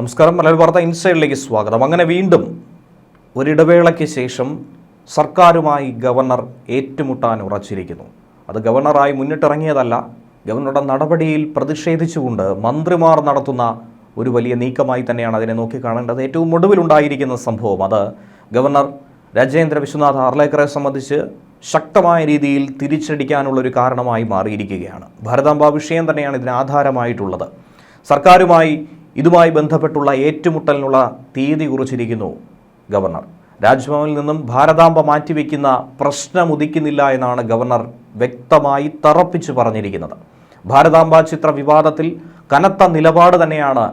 നമസ്കാരം. മലയാള വാർത്ത ഇൻസൈഡിലേക്ക് സ്വാഗതം. അങ്ങനെ വീണ്ടും ഒരിടവേളയ്ക്ക് ശേഷം സർക്കാരുമായി ഗവർണർ ഏറ്റുമുട്ടാൻ ഉറച്ചിരിക്കുന്നു. അത് ഗവർണറായി മുന്നിട്ടിറങ്ങിയതല്ല ഗവർണറുടെ നടപടിയിൽ പ്രതിഷേധിച്ചുകൊണ്ട് മന്ത്രിമാർ നടത്തുന്ന ഒരു വലിയ നീക്കമായി തന്നെയാണ് അതിനെ നോക്കിക്കാണേണ്ടത് ഏറ്റവും ഒടുവിലുണ്ടായിരിക്കുന്ന സംഭവം അത് ഗവർണർ രാജേന്ദ്ര വിശ്വനാഥ് ആർലേക്കറെ സംബന്ധിച്ച് ശക്തമായ രീതിയിൽ തിരിച്ചടിക്കാനുള്ള ഒരു കാരണമായി മാറിയിരിക്കുകയാണ്. ഭരതാംബ വിഷയം തന്നെയാണ് ഇതിന് ആധാരമായിട്ടുള്ളത്. സർക്കാരുമായി ഇതുമായി ബന്ധപ്പെട്ടുള്ള ഏറ്റുമുട്ടലിനുള്ള തീയതി കുറിച്ചിരിക്കുന്നു ഗവർണർ. രാജ്ഭവനിൽ നിന്നും ഭാരതാംബ മാറ്റിവെക്കുന്ന പ്രശ്നം ഉദിക്കുന്നില്ല എന്നാണ് ഗവർണർ വ്യക്തമായി തറപ്പിച്ചു പറഞ്ഞിരിക്കുന്നത്. ഭാരതാംബ ചിത്ര വിവാദത്തിൽ കനത്ത നിലപാട് തന്നെയാണ്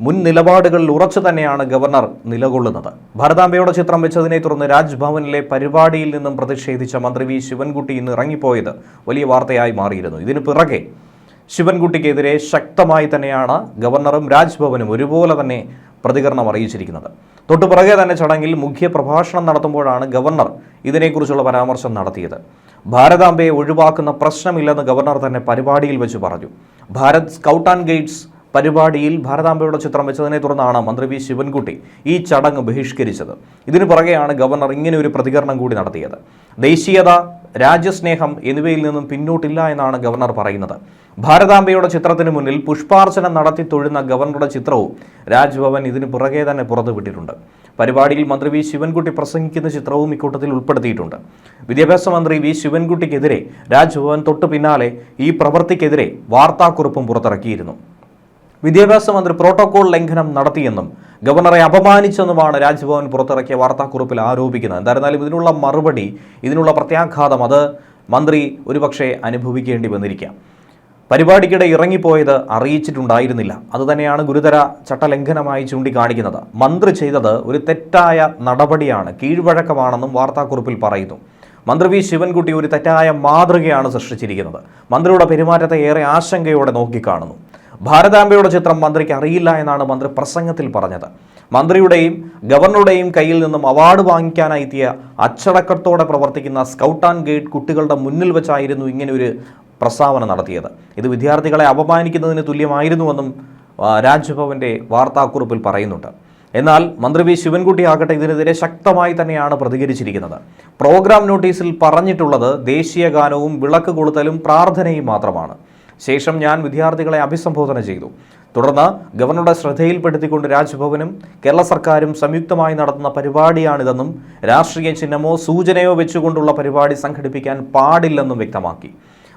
മുൻ നിലപാടുകളിൽ ഉറച്ചു തന്നെയാണ് ഗവർണർ നിലകൊള്ളുന്നത്. ഭാരതാംബയുടെ ചിത്രം വെച്ചതിനെ തുടർന്ന് രാജ്ഭവനിലെ പരിപാടിയിൽ നിന്നും പ്രതിഷേധിച്ച മന്ത്രി വി ശിവൻകുട്ടി ഇന്ന് ഇറങ്ങിപ്പോയത് വലിയ വാർത്തയായി മാറിയിരുന്നു. ഇതിനു പിറകെ ശിവൻകുട്ടിക്കെതിരെ ശക്തമായി തന്നെയാണ് ഗവർണറും രാജ്ഭവനും ഒരുപോലെ തന്നെ പ്രതികരണം അറിയിച്ചിരിക്കുന്നത്. തൊട്ടു പിറകെ തന്നെ ചടങ്ങിൽ മുഖ്യ പ്രഭാഷണം നടത്തുമ്പോഴാണ് ഗവർണർ ഇതിനെക്കുറിച്ചുള്ള പരാമർശം നടത്തിയത്. ഭാരതാംബയെ ഒഴിവാക്കുന്ന പ്രശ്നമില്ലെന്ന് ഗവർണർ തന്നെ പരിപാടിയിൽ വെച്ച് പറഞ്ഞു. ഭാരത് സ്കൗട്ട് ആൻഡ് ഗൈഡ്സ് പരിപാടിയിൽ ഭാരതാംബയുടെ ചിത്രം വെച്ചതിനെ തുടർന്നാണ് മന്ത്രി വി ശിവൻകുട്ടി ഈ ചടങ്ങ് ബഹിഷ്കരിച്ചത്. ഇതിനു പുറകെയാണ് ഗവർണർ ഇങ്ങനെ ഒരു പ്രതികരണം കൂടി നടത്തിയത്. ദേശീയത രാജ്യസ്നേഹം എന്നിവയിൽ നിന്നും പിന്നോട്ടില്ല എന്നാണ് ഗവർണർ പറയുന്നത്. ഭാരതാംബയുടെ ചിത്രത്തിന് മുന്നിൽ പുഷ്പാർച്ചന നടത്തി തൊഴുന്ന ഗവർണറുടെ ചിത്രവും രാജ്ഭവൻ ഇതിനു പുറകെ തന്നെ പുറത്തുവിട്ടിട്ടുണ്ട്. പരിപാടിയിൽ മന്ത്രി വി ശിവൻകുട്ടി പ്രസംഗിക്കുന്ന ചിത്രവും ഇക്കൂട്ടത്തിൽ ഉൾപ്പെടുത്തിയിട്ടുണ്ട്. വിദ്യാഭ്യാസ മന്ത്രി വി ശിവൻകുട്ടിക്കെതിരെ രാജ്ഭവൻ തൊട്ടു പിന്നാലെ ഈ പ്രവൃത്തിക്കെതിരെ വാർത്താക്കുറിപ്പും പുറത്തിറക്കിയിരുന്നു. വിദ്യാഭ്യാസ മന്ത്രി പ്രോട്ടോകോൾ ലംഘനം നടത്തിയെന്നും ഗവർണറെ അപമാനിച്ചെന്നുമാണ് രാജ്ഭവൻ പുറത്തിറക്കിയ വാർത്താക്കുറിപ്പിൽ ആരോപിക്കുന്നത്. എന്തായിരുന്നാലും ഇതിനുള്ള മറുപടി ഇതിനുള്ള പ്രത്യാഘാതം അത് മന്ത്രി ഒരുപക്ഷെ അനുഭവിക്കേണ്ടി വന്നിരിക്കാം. പരിപാടിക്കിടെ ഇറങ്ങിപ്പോയത് അറിയിച്ചിട്ടുണ്ടായിരുന്നില്ല. അതുതന്നെയാണ് ഗുരുതര ചട്ടലംഘനമായി ചൂണ്ടിക്കാണിക്കുന്നത്. മന്ത്രി ചെയ്തത് ഒരു തെറ്റായ നടപടിയാണ് കീഴ്വഴക്കമാണെന്നും വാർത്താക്കുറിപ്പിൽ പറയുന്നു. മന്ത്രി വി. ശിവൻകുട്ടി ഒരു തെറ്റായ മാതൃകയാണ് സൃഷ്ടിച്ചിരിക്കുന്നത്. മന്ത്രിയുടെ പെരുമാറ്റത്തെ ഏറെ ആശങ്കയോടെ നോക്കിക്കാണുന്നു. ഭാരതാംബയുടെ ചിത്രം മന്ത്രിക്ക് അറിയില്ല എന്നാണ് മന്ത്രി പ്രസംഗത്തിൽ പറഞ്ഞത്. മന്ത്രിയുടെയും ഗവർണറുടെയും കയ്യിൽ നിന്നും അവാർഡ് വാങ്ങിക്കാനായി എത്തിയ അച്ചടക്കത്തോടെ പ്രവർത്തിക്കുന്ന സ്കൗട്ട് ആൻഡ് ഗൈഡ് കുട്ടികളുടെ മുന്നിൽ വെച്ചായിരുന്നു ഇങ്ങനെ ഒരു പ്രസ്താവന നടത്തിയത്. ഇത് വിദ്യാർത്ഥികളെ അപമാനിക്കുന്നതിന് തുല്യമായിരുന്നുവെന്നും രാജ്ഭവന്റെ വാർത്താക്കുറിപ്പിൽ പറയുന്നുണ്ട്. എന്നാൽ മന്ത്രി വി. ശിവൻകുട്ടി ആകട്ടെ ഇതിനെതിരെ ശക്തമായി തന്നെയാണ് പ്രതികരിച്ചിരിക്കുന്നത്. പ്രോഗ്രാം നോട്ടീസിൽ പറഞ്ഞിട്ടുള്ളത് ദേശീയ ഗാനവും വിളക്ക് കൊളുത്തലും പ്രാർത്ഥനയും മാത്രമാണ്. ശേഷം ഞാൻ വിദ്യാർത്ഥികളെ അഭിസംബോധന ചെയ്തു. തുടർന്ന് ഗവർണറുടെ ശ്രദ്ധയിൽപ്പെടുത്തിക്കൊണ്ട് രാജ്ഭവനും കേരള സർക്കാരും സംയുക്തമായി നടത്തുന്ന പരിപാടിയാണിതെന്നും രാഷ്ട്രീയ ചിഹ്നമോ സൂചനയോ വെച്ചുകൊണ്ടുള്ള പരിപാടി സംഘടിപ്പിക്കാൻ പാടില്ലെന്നും വ്യക്തമാക്കി.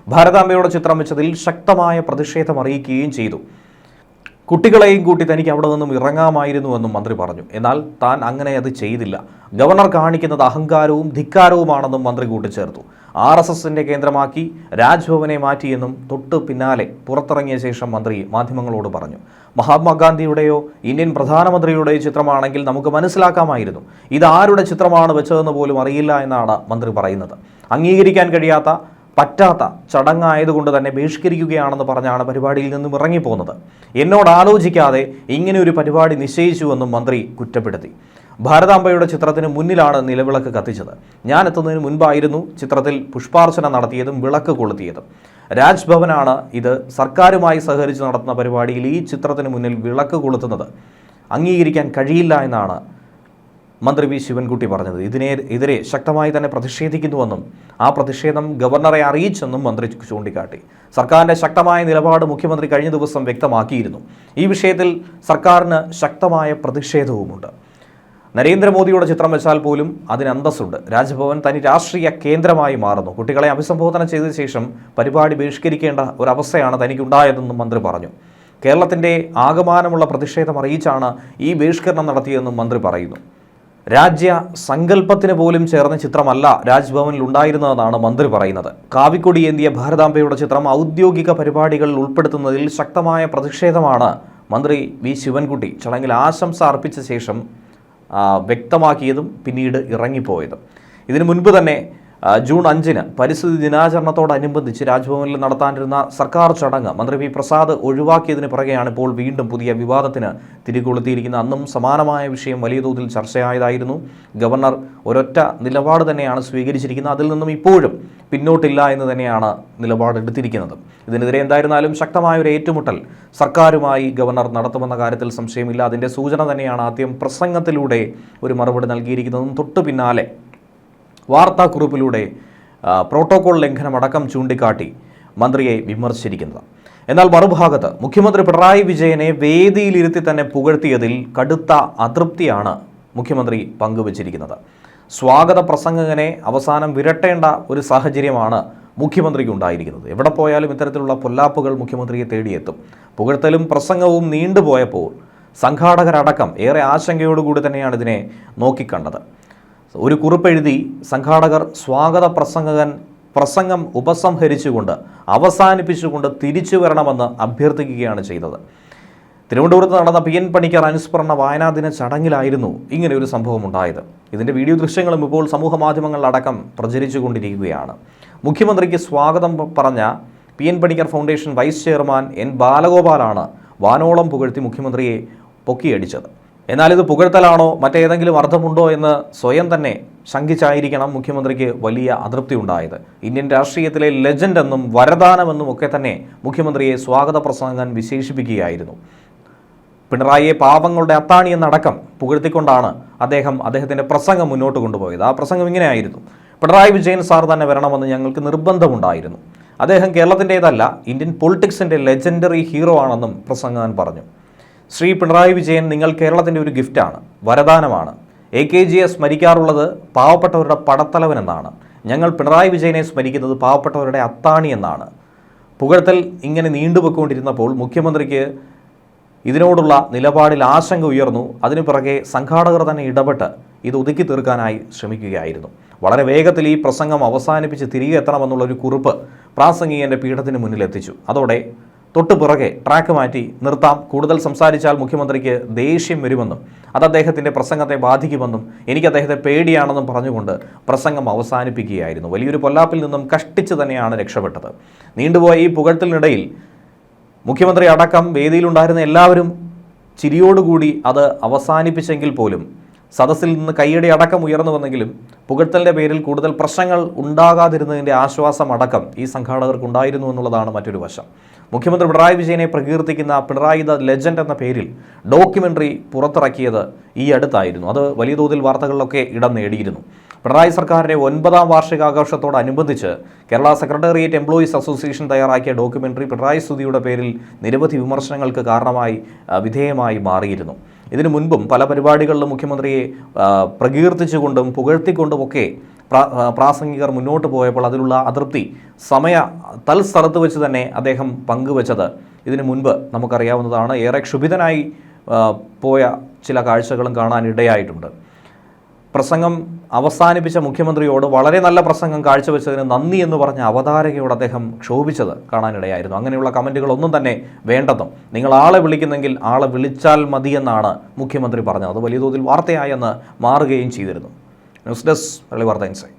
ഭാരതാംബയുടെ ചിത്രം വെച്ചതിൽ ശക്തമായ പ്രതിഷേധം അറിയിക്കുകയും ചെയ്തു. കുട്ടികളെയും കൂട്ടി തനിക്ക് അവിടെ നിന്നും ഇറങ്ങാമായിരുന്നുവെന്നും മന്ത്രി പറഞ്ഞു. എന്നാൽ താൻ അങ്ങനെ അത് ചെയ്തില്ല. ഗവർണർ കാണിക്കുന്നത് അഹങ്കാരവും ധിക്കാരവുമാണെന്നും മന്ത്രി കൂട്ടിച്ചേർത്തു. ആർ എസ് എസിന്റെ കേന്ദ്രമാക്കി രാജ്ഭവനെ മാറ്റിയെന്നും തൊട്ട് പിന്നാലെ പുറത്തിറങ്ങിയ ശേഷം മന്ത്രി മാധ്യമങ്ങളോട് പറഞ്ഞു. മഹാത്മാഗാന്ധിയുടെയോ ഇന്ത്യൻ പ്രധാനമന്ത്രിയുടെയോ ചിത്രമാണെങ്കിൽ നമുക്ക് മനസ്സിലാക്കാമായിരുന്നു. ഇത് ആരുടെ ചിത്രമാണ് വെച്ചതെന്ന് പോലും അറിയില്ല എന്നാണ് മന്ത്രി പറയുന്നത്. അംഗീകരിക്കാൻ കഴിയാത്ത പറ്റാത്ത ചടങ്ങായതുകൊണ്ട് തന്നെ ബഹിഷ്കരിക്കുകയാണെന്ന് പറഞ്ഞാണ് പരിപാടിയിൽ നിന്നും ഇറങ്ങിപ്പോകുന്നത്. എന്നോട് ആലോചിക്കാതെ ഇങ്ങനെ ഒരു പരിപാടി നിശ്ചയിച്ചുവെന്നും മന്ത്രി കുറ്റപ്പെടുത്തി. ഭാരതാംബയുടെ ചിത്രത്തിന് മുന്നിലാണ് നിലവിളക്ക് കത്തിച്ചത്. ഞാൻ എത്തുന്നതിന് മുൻപായിരുന്നു ചിത്രത്തിൽ പുഷ്പാർച്ചന നടത്തിയതും വിളക്ക് കൊളുത്തിയതും. രാജ്ഭവനാണ് ഇത്. സർക്കാരുമായി സഹകരിച്ച് നടത്തുന്ന പരിപാടിയിൽ ഈ ചിത്രത്തിന് മുന്നിൽ വിളക്ക് കൊളുത്തുന്നത്. അംഗീകരിക്കാൻ കഴിയില്ല എന്നാണ് മന്ത്രി വി ശിവൻകുട്ടി പറഞ്ഞത്. ഇതിനെ എതിരെ ശക്തമായി തന്നെ പ്രതിഷേധിക്കുന്നുവെന്നും ആ പ്രതിഷേധം ഗവർണറെ അറിയിച്ചെന്നും മന്ത്രി ചൂണ്ടിക്കാട്ടി. സർക്കാരിന്റെ ശക്തമായ നിലപാട് മുഖ്യമന്ത്രി കഴിഞ്ഞ ദിവസം വ്യക്തമാക്കിയിരുന്നു. ഈ വിഷയത്തിൽ സർക്കാരിന് ശക്തമായ പ്രതിഷേധവുമുണ്ട്. നരേന്ദ്രമോദിയുടെ ചിത്രം വെച്ചാൽ പോലും അതിന് അന്തസ്സുണ്ട്. രാജ്ഭവൻ തനി രാഷ്ട്രീയ കേന്ദ്രമായി മാറുന്നു. കുട്ടികളെ അഭിസംബോധന ചെയ്ത ശേഷം പരിപാടി ബഹിഷ്കരിക്കേണ്ട ഒരവസ്ഥയാണ് തനിക്കുണ്ടായതെന്നും മന്ത്രി പറഞ്ഞു. കേരളത്തിന്റെ ആകമാനമുള്ള പ്രതിഷേധം അറിയിച്ചാണ് ഈ ബഹിഷ്കരണം നടത്തിയതെന്നും മന്ത്രി പറയുന്നു. രാജ്യ സങ്കല്പത്തിന് പോലും ചേർന്ന ചിത്രമല്ല രാജ്ഭവനിൽ ഉണ്ടായിരുന്നതെന്നാണ് മന്ത്രി പറയുന്നത്. കാവിക്കൊടി ഏന്തിയ ഭാരതാംബയുടെ ചിത്രം ഔദ്യോഗിക പരിപാടികളിൽ ഉൾപ്പെടുത്തുന്നതിൽ ശക്തമായ പ്രതിഷേധമാണ് മന്ത്രി വി. ശിവൻകുട്ടി ചടങ്ങിൽ ആശംസ അർപ്പിച്ച ശേഷം വ്യക്തമാക്കിയതും പിന്നീട് ഇറങ്ങിപ്പോയതും. ഇതിനു മുൻപ് തന്നെ ജൂൺ അഞ്ചിന് പരിസ്ഥിതി ദിനാചരണത്തോടനുബന്ധിച്ച് രാജ്ഭവനിൽ നടത്താനിരുന്ന സർക്കാർ ചടങ്ങ് മന്ത്രി വി പ്രസാദ് ഒഴിവാക്കിയതിന് പിറകെയാണ് ഇപ്പോൾ വീണ്ടും പുതിയ വിവാദത്തിന് തിരികൊളുത്തിയിരിക്കുന്നത്. അന്നും സമാനമായ വിഷയം വലിയ തോതിൽ ചർച്ചയായതായിരുന്നു. ഗവർണർ ഒരൊറ്റ നിലപാട് തന്നെയാണ് സ്വീകരിച്ചിരിക്കുന്നത്. അതിൽ നിന്നും ഇപ്പോഴും പിന്നോട്ടില്ല എന്ന് തന്നെയാണ് നിലപാടെടുത്തിരിക്കുന്നത് ഇതിനെതിരെ എന്തായിരുന്നാലും ശക്തമായ ഒരു ഏറ്റുമുട്ടൽ സർക്കാരുമായി ഗവർണർ നടത്തുമെന്ന കാര്യത്തിൽ സംശയമില്ല. അതിന്റെ സൂചന തന്നെയാണ് ആദ്യം പ്രസംഗത്തിലൂടെ ഒരു മറുപടി നൽകിയിരിക്കുന്നതും തൊട്ടു പിന്നാലെ വാർത്താക്കുറിപ്പിലൂടെ പ്രോട്ടോകോൾ ലംഘനമടക്കം ചൂണ്ടിക്കാട്ടി മന്ത്രിയെ വിമർശിച്ചിരിക്കുന്നത്. എന്നാൽ മറുഭാഗത്ത് മുഖ്യമന്ത്രി പിണറായി വിജയനെ വേദിയിലിരുത്തി തന്നെ പുകഴ്ത്തിയതിൽ കടുത്ത അതൃപ്തിയാണ് മുഖ്യമന്ത്രി പങ്കുവച്ചിരിക്കുന്നത്. സ്വാഗത പ്രസംഗകനെ അവസാനം വിരട്ടേണ്ട ഒരു സാഹചര്യമാണ് മുഖ്യമന്ത്രിക്ക് ഉണ്ടായിരിക്കുന്നത് എവിടെ പോയാലും ഇത്തരത്തിലുള്ള പൊല്ലാപ്പുകൾ മുഖ്യമന്ത്രിയെ തേടിയെത്തും. പുകഴ്ത്തലും പ്രസംഗവും നീണ്ടുപോയപ്പോൾ സംഘാടകരടക്കം ഏറെ ആശങ്കയോടുകൂടി തന്നെയാണ് ഇതിനെ നോക്കിക്കണ്ടത്. ഒരു കുറിപ്പെഴുതി സംഘാടകർ സ്വാഗത പ്രസംഗകൻ പ്രസംഗം ഉപസംഹരിച്ചുകൊണ്ട് അവസാനിപ്പിച്ചുകൊണ്ട് തിരിച്ചു വരണമെന്ന് അഭ്യർത്ഥിക്കുകയാണ് ചെയ്തത്. തിരുവനന്തപുരത്ത് നടന്ന പി എൻ പണിക്കർ അനുസ്മരണ വായനാദിന ചടങ്ങിലായിരുന്നു ഇങ്ങനെ ഒരു സംഭവം ഉണ്ടായത്. ഇതിന്റെ വീഡിയോ ദൃശ്യങ്ങളും ഇപ്പോൾ സമൂഹ മാധ്യമങ്ങളിലടക്കം പ്രചരിച്ചുകൊണ്ടിരിക്കുകയാണ്. മുഖ്യമന്ത്രിക്ക് സ്വാഗതം പറഞ്ഞ P N Panicker foundation vice chairman N ബാലഗോപാലാണ് വാനോളം പുകഴ്ത്തി മുഖ്യമന്ത്രിയെ പൊക്കിയടിച്ചത്. എന്നാൽ ഇത് പുകഴ്ത്തലാണോ മറ്റേതെങ്കിലും അർത്ഥമുണ്ടോ എന്ന് സ്വയം തന്നെ ശങ്കിച്ചായിരിക്കണം മുഖ്യമന്ത്രിക്ക് വലിയ അതൃപ്തി ഉണ്ടായത്. ഇന്ത്യൻ രാഷ്ട്രീയത്തിലെ ലെജൻഡ് എന്നും വരദാനമെന്നും ഒക്കെ തന്നെ മുഖ്യമന്ത്രിയെ സ്വാഗത പ്രസംഗം വിശേഷിപ്പിക്കുകയായിരുന്നു. പിണറായിയെ പാവങ്ങളുടെ അത്താണി എന്നടക്കം പുകഴ്ത്തിക്കൊണ്ടാണ് അദ്ദേഹം അദ്ദേഹത്തിന്റെ പ്രസംഗം മുന്നോട്ട് കൊണ്ടുപോയത്. ആ പ്രസംഗം ഇങ്ങനെയായിരുന്നു. പിണറായി വിജയൻ സാർ തന്നെ വരണമെന്ന് ഞങ്ങൾക്ക് നിർബന്ധമുണ്ടായിരുന്നു. അദ്ദേഹം കേരളത്തിന്റേതല്ല ഇന്ത്യൻ പൊളിറ്റിക്സിന്റെ ലെജൻഡറി ഹീറോ ആണെന്നും പ്രസംഗകൻ പറഞ്ഞു. ശ്രീ പിണറായി വിജയൻ നിങ്ങൾ കേരളത്തിന്റെ ഒരു ഗിഫ്റ്റാണ് വരദാനമാണ്. എ കെ ജിയെ സ്മരിക്കാറുള്ളത് പാവപ്പെട്ടവരുടെ പടത്തലവൻ എന്നാണ് ഞങ്ങൾ പിണറായി വിജയനെ സ്മരിക്കുന്നത് പാവപ്പെട്ടവരുടെ അത്താണി എന്നാണ്. പുകഴ്ത്തൽ ഇങ്ങനെ നീണ്ടുപോയിക്കൊണ്ടിരുന്നപ്പോൾ മുഖ്യമന്ത്രിക്ക് ഇതിനോടുള്ള നിലപാടിൽ ആശങ്ക ഉയർന്നു. അതിനു പിറകെ സംഘാടകർ തന്നെ ഇടപെട്ട് ഇത് ഒതുക്കി തീർക്കാനായി ശ്രമിക്കുകയായിരുന്നു. വളരെ വേഗത്തിൽ ഈ പ്രസംഗം അവസാനിപ്പിച്ച് തിരികെ എത്തണമെന്നുള്ള ഒരു കുറിപ്പ് പ്രാസംഗികന്റെ പീഠത്തിന് മുന്നിലെത്തിച്ചു. അതോടെ തൊട്ടു പുറകെ ട്രാക്ക് മാറ്റി നിർത്താം. കൂടുതൽ സംസാരിച്ചാൽ മുഖ്യമന്ത്രിക്ക് ദേഷ്യം വരുമെന്നും അത് അദ്ദേഹത്തിന്റെ പ്രസംഗത്തെ ബാധിക്കുമെന്നും എനിക്ക് അദ്ദേഹത്തെ പേടിയാണെന്നും പറഞ്ഞുകൊണ്ട് പ്രസംഗം അവസാനിപ്പിക്കുകയായിരുന്നു. വലിയൊരു പൊല്ലാപ്പിൽ നിന്നും കഷ്ടിച്ച് തന്നെയാണ് രക്ഷപ്പെട്ടത്. നീണ്ടുപോയ ഈ പുകഴ്ത്തലിനിടയിൽ മുഖ്യമന്ത്രി അടക്കം വേദിയിലുണ്ടായിരുന്ന എല്ലാവരും ചിരിയോടുകൂടി അത് അവസാനിപ്പിച്ചെങ്കിൽ പോലും സദസ്സിൽ നിന്ന് കൈയടി അടക്കം ഉയർന്നു വന്നെങ്കിലും പുകഴ്ത്തലിന്റെ പേരിൽ കൂടുതൽ പ്രശ്നങ്ങൾ ഉണ്ടാകാതിരുന്നതിന്റെ ആശ്വാസം അടക്കം ഈ സംഘാടകർക്കുണ്ടായിരുന്നു എന്നുള്ളതാണ് മറ്റൊരു വശം. മുഖ്യമന്ത്രി പിണറായി വിജയനെ പ്രകീർത്തിക്കുന്ന പിണറായി ദ ലെജൻഡ് എന്ന പേരിൽ ഡോക്യുമെന്ററി പുറത്തിറക്കിയത് ഈ അടുത്തായിരുന്നു. അത് വലിയ തോതിൽ വാർത്തകളിലൊക്കെ ഇടം നേടിയിരുന്നു. പിണറായി സർക്കാരിന്റെ ഒൻപതാം വാർഷികാഘോഷത്തോടനുബന്ധിച്ച് കേരള സെക്രട്ടേറിയറ്റ് എംപ്ലോയീസ് അസോസിയേഷൻ തയ്യാറാക്കിയ ഡോക്യുമെന്ററി പിണറായി സ്തുതിയുടെ പേരിൽ നിരവധി വിമർശനങ്ങൾക്ക് കാരണമായി വിധേയമായി മാറിയിരുന്നു. ഇതിനു മുൻപും പല പരിപാടികളിലും മുഖ്യമന്ത്രിയെ പ്രകീർത്തിച്ചുകൊണ്ടും പുകഴ്ത്തിക്കൊണ്ടുമൊക്കെ ഒക്കെ പ്രാസംഗികർ മുന്നോട്ട് പോയപ്പോൾ അതിലുള്ള അതൃപ്തി സമയ തൽസ്ഥലത്ത് വെച്ച് തന്നെ അദ്ദേഹം പങ്കുവച്ചത് ഇതിനു മുൻപ് നമുക്കറിയാവുന്നതാണ്. ഏറെ ക്ഷുഭിതനായി പോയ ചില കാഴ്ചകളും കാണാൻ ഇടയായിട്ടുണ്ട് പ്രസംഗം അവസാനിപ്പിച്ച മുഖ്യമന്ത്രിയോട് വളരെ നല്ല പ്രസംഗം കാഴ്ചവെച്ചതിന് നന്ദി എന്ന് പറഞ്ഞ അവതാരകയോട് അദ്ദേഹം ക്ഷോഭിച്ചത് കാണാനിടയായിരുന്നു. അങ്ങനെയുള്ള കമന്റുകളൊന്നും തന്നെ വേണ്ടെന്നും നിങ്ങൾ ആളെ വിളിക്കുന്നെങ്കിൽ ആളെ വിളിച്ചാൽ മതിയെന്നാണ് മുഖ്യമന്ത്രി പറഞ്ഞത്. അത് വലിയ തോതിൽ വാർത്തയായെന്ന് മാറുകയും ചെയ്തിരുന്നു. ന്യൂസ് ഡെസ്ക് വെള്ളി വാർത്ത ഇൻസൈറ്റ്